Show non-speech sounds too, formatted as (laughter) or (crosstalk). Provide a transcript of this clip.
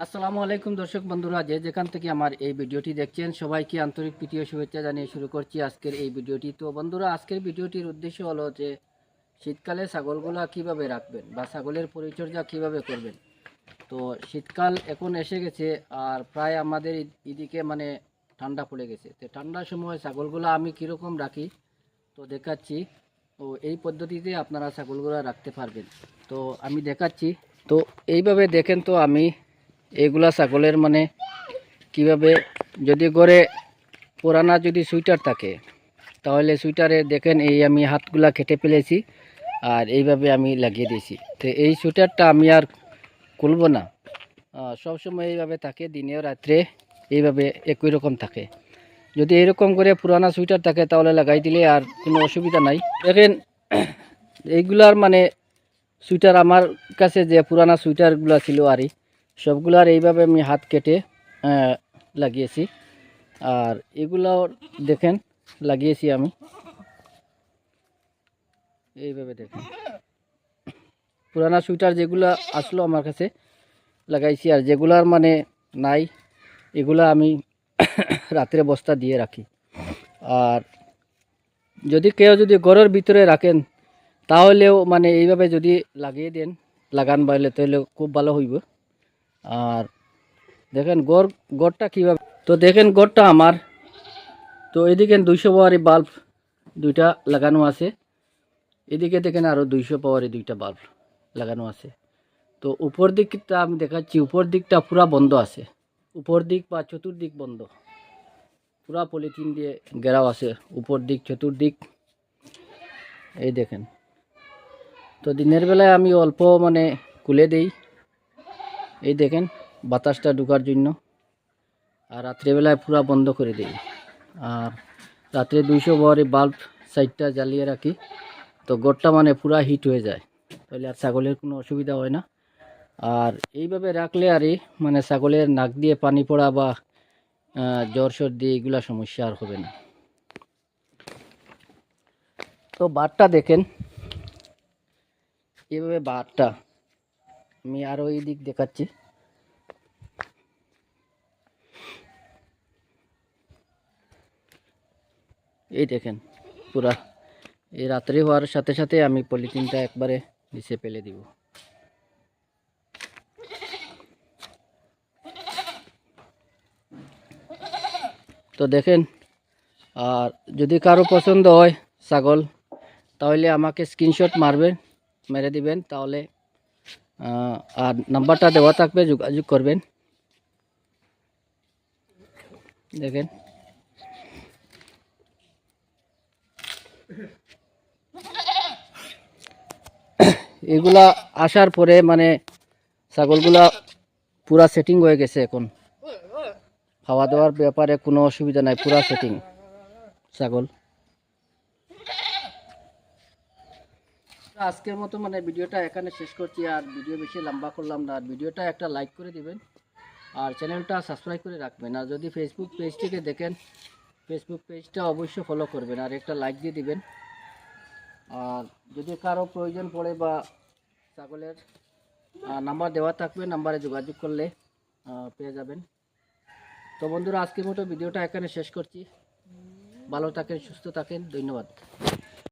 আসসালামু আলাইকুম দর্শক বন্ধুরা, যে যেখান থেকে আমার এই ভিডিওটি দেখছেন, সবাইকে আন্তরিক প্রীতীয় শুভেচ্ছা জানিয়ে শুরু করছি আজকের এই ভিডিওটি। তো বন্ধুরা, আজকের ভিডিওটির উদ্দেশ্য হলো যে, শীতকালে ছাগলগুলা কীভাবে রাখবেন বা ছাগলের পরিচর্যা কীভাবে করবেন? তো শীতকাল এখন এসে গেছে, আর প্রায় আমাদের এদিকে মানে ঠান্ডা পড়ে গেছে। তো ঠান্ডার সময় ছাগলগুলো আমি কীরকম রাখি? তো দেখাচ্ছি। তো এই পদ্ধতিতে আপনারা ছাগলগুলো রাখতে পারবেন। তো আমি দেখাচ্ছি। তো এইভাবে দেখেন তো আমি এইগুলা ছাগলের মানে কীভাবে, যদি গড়ে পুরানা যদি সুইটার থাকে, তাহলে সুইটারে দেখেন এই আমি হাতগুলা কেটে ফেলেছি আর এইভাবে আমি লাগিয়ে দিয়েছি। তো এই সুইটারটা আমি আর খুলবো না। সবসময় এইভাবে থাকে, দিনেও রাত্রে এইভাবে একই রকম থাকে। যদি এরকম করে পুরানা সুইটার থাকে, তাহলে লাগাই দিলে আর কোনো অসুবিধা নাই। দেখেন, এইগুলার মানে সুইটার আমার কাছে যে পুরানা সুইটারগুলো ছিল আরই সবগুলার এইভাবে আমি হাত কেটে লাগিয়েছি। আর এগুলো দেখেন, লাগিয়েছি আমি। এইভাবে দেখেন। পুরানা সুইটার যেগুলো আসলো আমার কাছে, লাগাইছি। আর যেগুলার মানে নাই, এগুলা আমি (coughs) রাত্রে বস্তা দিয়ে রাখি। আর যদি কেউ যদি ঘরের ভিতরে রাখেন, তাহলেও মানে এইভাবে যদি লাগিয়ে দেন, লাগান বাইলে তাহলে খুব ভালো হইব। আর দেখেন গড়, গড়টা কীভাবে, তো দেখেন গড়টা আমার, তো এদিকে দুইশো পাওয়ারি বাল্ব দুইটা লাগানো আছে, এদিকে দেখেন আরও দুইশো পাওয়ারি দুইটা বাল্ব লাগানো আছে। তো উপর দিকটা আমি দেখাচ্ছি, উপর দিকটা পুরা বন্ধ আছে, উপর দিক বা চতুর্দিক বন্ধ। পুরা পলিথিন দিয়ে ঘেরাও আছে, উপর দিক, চতুর্দিক। এই দেখেন, তো দিনের বেলায় আমি অল্প মানে খুলে দেই। এই দেখেন, বাতাসটা ঢুকার জন্য। আর রাত্রেবেলায় পুরা বন্ধ করে দিই। আর রাত্রে দুইশো বরে বাল্ব সাইডটা জ্বালিয়ে রাখি। তো গোড়টা মানে পুরা হিট হয়ে যায়। তাহলে আর ছাগলের কোনো অসুবিধা হয় না। আর এইভাবে রাখলে আর এই মানে ছাগলের নাক দিয়ে পানি পড়া বা জ্বর সর্দি এইগুলা সমস্যা আর হবে না। তো বারটা দেখেন। এইভাবে বারটা আমি আরও এই দিক দেখাচ্ছি। এই দেখেন, পুরা। এই রাত্রি হওয়ার সাথে সাথে আমি পলিথিনটা একবারে নিচে ফেলে দিব। তো দেখেন, আর যদি কারও পছন্দ হয় ছাগল, তাহলে আমাকে স্ক্রিনশট মারবেন, মেরে দিবেন, তাহলে আর নাম্বারটা দেওয়া থাকবে, যোগাযোগ করবেন। দেখেন। এগুলা আসার পরে মানে ছাগলগুলা পুরা সেটিং হয়ে গেছে এখন। খাওয়া দাওয়ার ব্যাপারে কোনো অসুবিধা নাই, পুরা সেটিং ছাগল। আজকের মতো মানে ভিডিওটা এখানে শেষ করছি, আর ভিডিও বেশি লম্বা করলাম না। আর ভিডিওটা একটা লাইক করে দিবেন, আর চ্যানেলটা সাবস্ক্রাইব করে রাখবেন। আর যদি ফেসবুক পেজটিকে দেখেন ফেসবুক পেজটা অবশ্যই ফলো করবেন, আর একটা লাইক দিয়ে দিবেন। আর যদি কারও প্রয়োজন পড়ে বা ছাগলের নাম্বার দেওয়া থাকবে নাম্বারে যোগাযোগ করলে পেয়ে যাবেন। তো বন্ধুরা, আজকের মতো ভিডিওটা এখানে শেষ করছি। ভালো থাকেন, সুস্থ থাকেন, ধন্যবাদ।